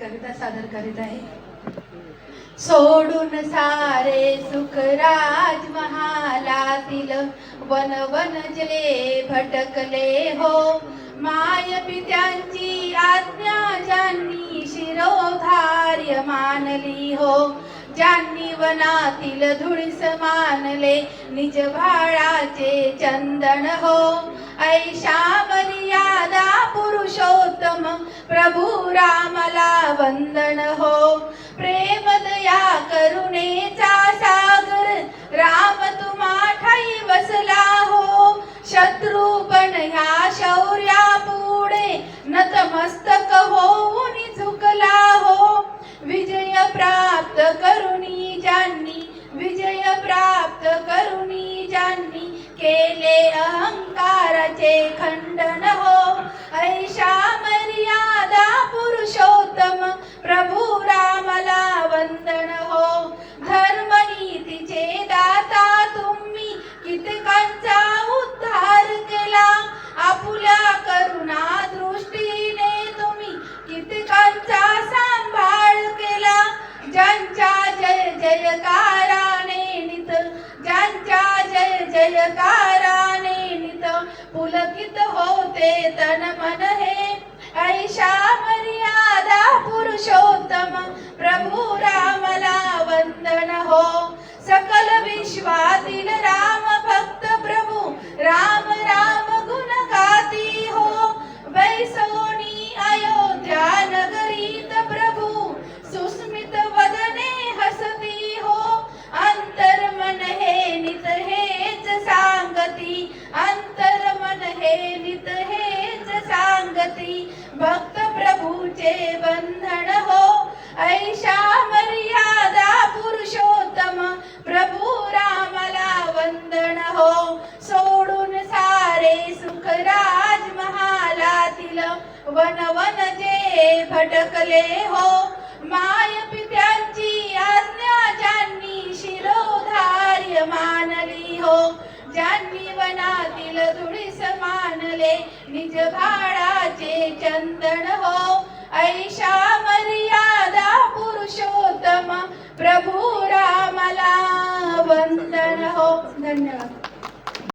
कविता सादर करीत आहे. सोडून सारे सुखराज महालातील वन वन जले भटकले हो. माय पित्यांची आज्ञा ज्यांनी शिरोधार्य मानली हो. ज्यांनी वनातील धुळीस मानले निज भाळाचे चंदन हो. ऐशा मर्यादा पुरुषोत्तम प्रभू रामला वंदन हो प्रेम दया करुणेचा सागर राम तुम्हा ठाई बसला हो शत्रू पण ह्या शौर्या पुढे नतमस्तक होऊन झुकला हो विजय प्राप्त करुणी ज्यांनी विजय प्राप्त करुणी ज्यांनी केले अहंकाराचे खंडन जय नित पुलकित होते तन मन हे. ऐशा मर्यादा पुरुषोत्तम प्रभू रामला वंदन हो. सकल विश्वातील राम ऐशा मर्यादा पुरुषोत्तम प्रभू रामला वंदन हो. सोडून सारे सुख राजमहालातील वन वन जे भटकले हो. माय पित्यांची आज्ञा ज्यांनी शिरोधार्य मानली हो. ज्यांनी वनातील धुळीस मानले निज भाडाचे चंदन हो. हो धन्यवाद.